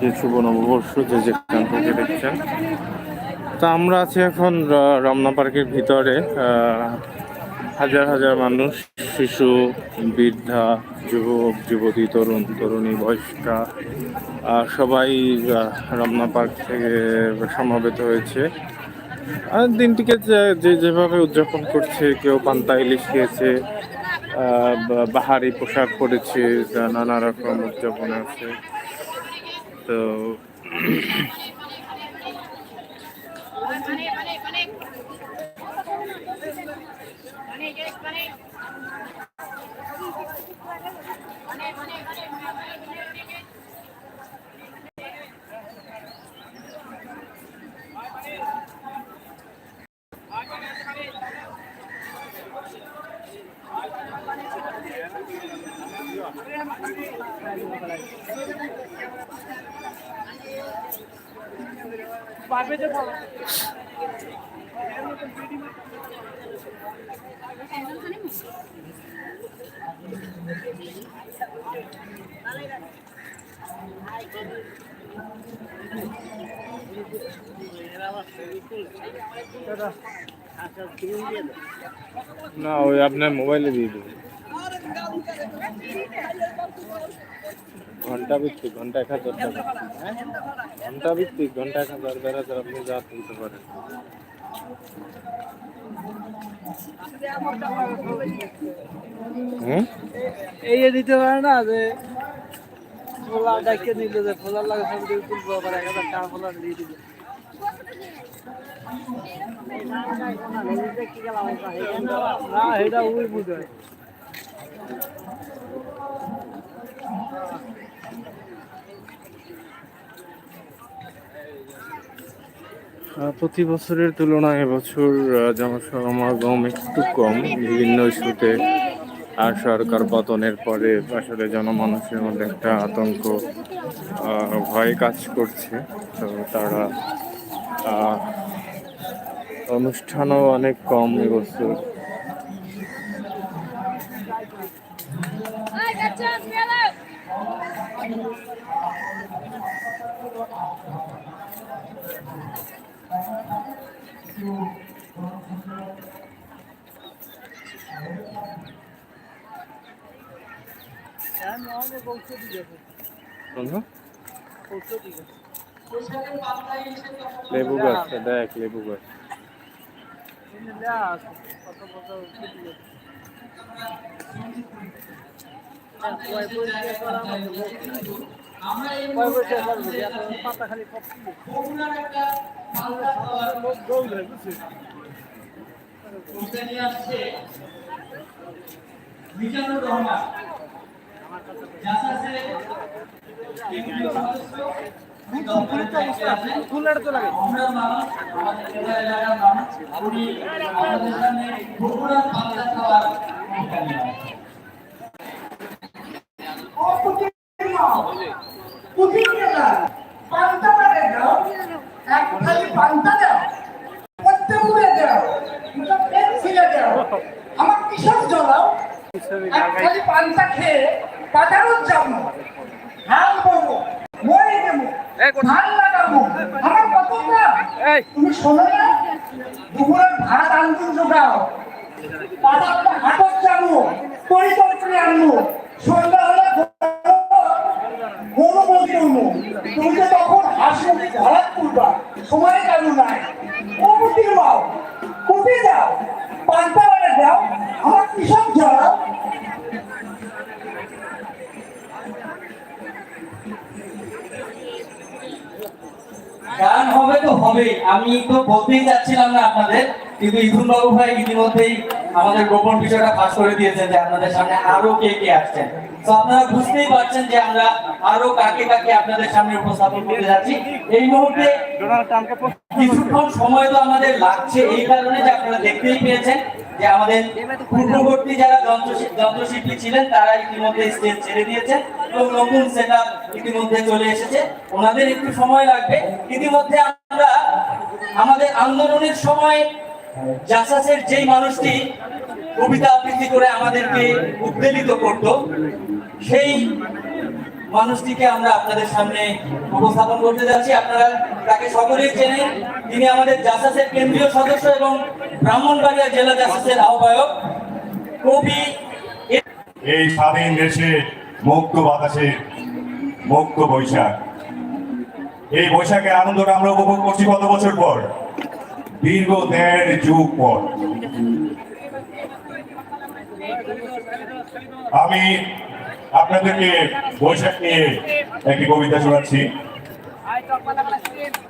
সবাইকে শুভ নববর্ষ যে যেখান থেকে দেখছেন। তা আমরা আছি এখন রমনা পার্কের ভিতরে। হাজার হাজার মানুষ, শিশু, বৃদ্ধা, যুবক, যুবতী, তরুণ, তরুণী, বয়স্কা সবাই রমনা পার্ক থেকে সমাবেত হয়েছে। আর দিনটিকে যে- যে যেভাবে উদযাপন করছে, কেউ পান্তা ইলিশ খেয়েছে বাহারি পোশাক পরেছে, যা নানা রকম উদযাপন আছে। তো না ওই আপনার মোবাইলে দিয়ে দেবেন ঘণ্টা ভিত্তিক ঘণ্টা এক হাজার টাকা। ঘণ্টা ভিত্তিক ঘণ্টা এক হাজার দেড় হাজার আপনি যা তুলতে পারেন। দিতে পারে না যে লাগে সব না, এটা প্রতি বছরের তুলনায় এবছর জনসমাগম একটু কম। বিভিন্ন ইস্যুতে আর সরকার পতনের পরে আসলে জনমানুষের মধ্যে একটা আতঙ্ক ভয় কাজ করছে। তো তারা অনুষ্ঠানও অনেক কম এবছর। লেবু গাছ দেখ লেবু গাছ। আমরা পাতা খালি মিজানুর রহমান জাসাসে ফুলের তো লাগে আমরা মানুষ আমাদের এলাকার মানুষ উনি আমাদের সামনে বগুড়ার বাংলা খাবার পান্তা মারে দাও এক খালি পান্তা দাও প্রত্যেক দাও দুটো পেন দাও আমার কিসব জ্বলাও? এক খালি পান্তা খেয়ে বাজারও যাব হাল বলব মরে দেবো ধান লাগাবো। আমার কত তুমি শোনো না? দুপুরের ভাত আনব জোগাও পাতাটা হাটত যাব পরিকল্পনা আনব। সন্ধ্যা হলে গরু বলি করব তুমি তো তখন হাসি ভরাত করবা সময় কেন নাই। ও বুদ্ধি মাও কুপি দাও। পান্তা বাড়ে দাও। আমার কৃষক জড়াও হবে আমি তো বলতেই যাচ্ছিলাম না আপনাদের, কিন্তু ইথুন বাবু ভাই ইতিমধ্যেই আমাদের গোপন বিষয়টা ফাঁস করে দিয়েছেন যে আপনাদের সামনে আরও কে কে আসছেন। তো আপনারা বুঝতেই পারছেন যে আমরা আরও কাকে কাকে আপনাদের সামনে উপস্থাপন করতে যাচ্ছি। এই মুহূর্তে কিছুক্ষণ সময় তো আমাদের লাগছে, এই কারণে যে আপনারা দেখতেই পেয়েছেন। যে আমাদের পূর্ববর্তী যারা যন্ত্রশিল্পী ছিলেন, তারা ইতিমধ্যে স্টেজ ছেড়ে এবং নতুন সেট ইতিমধ্যে চলে এসেছে। ওনাদের একটু সময় লাগবে। ইতিমধ্যে আমরা আমাদের আন্দোলনের সময় জাসাসের যেই মানুষটি কবিতা আবৃত্তি করে আমাদেরকে উদ্বেলিত করত, সেই মানুষটিকে আমরা আপনাদের সামনে উপস্থাপন করতে যাচ্ছি। আপনারা তাকে সকলেই চেনেন। তিনি আমাদের জাসাসের কেন্দ্রীয় সদস্য এবং ব্রাহ্মণবাড়িয়া জেলা জাসাসের আহ্বায়ক কবি এই স্বাধীন দেশে মুক্ত বাতাসে মুক্ত বৈশাখ। এই বৈশাখের আনন্দটা আমরা উপভোগ করছি কত বছর পর? দীর্ঘ দেড় যুগ পর। আমি আপনাদেরকে বৈশাখ নিয়ে একটি কবিতা শোনাচ্ছি।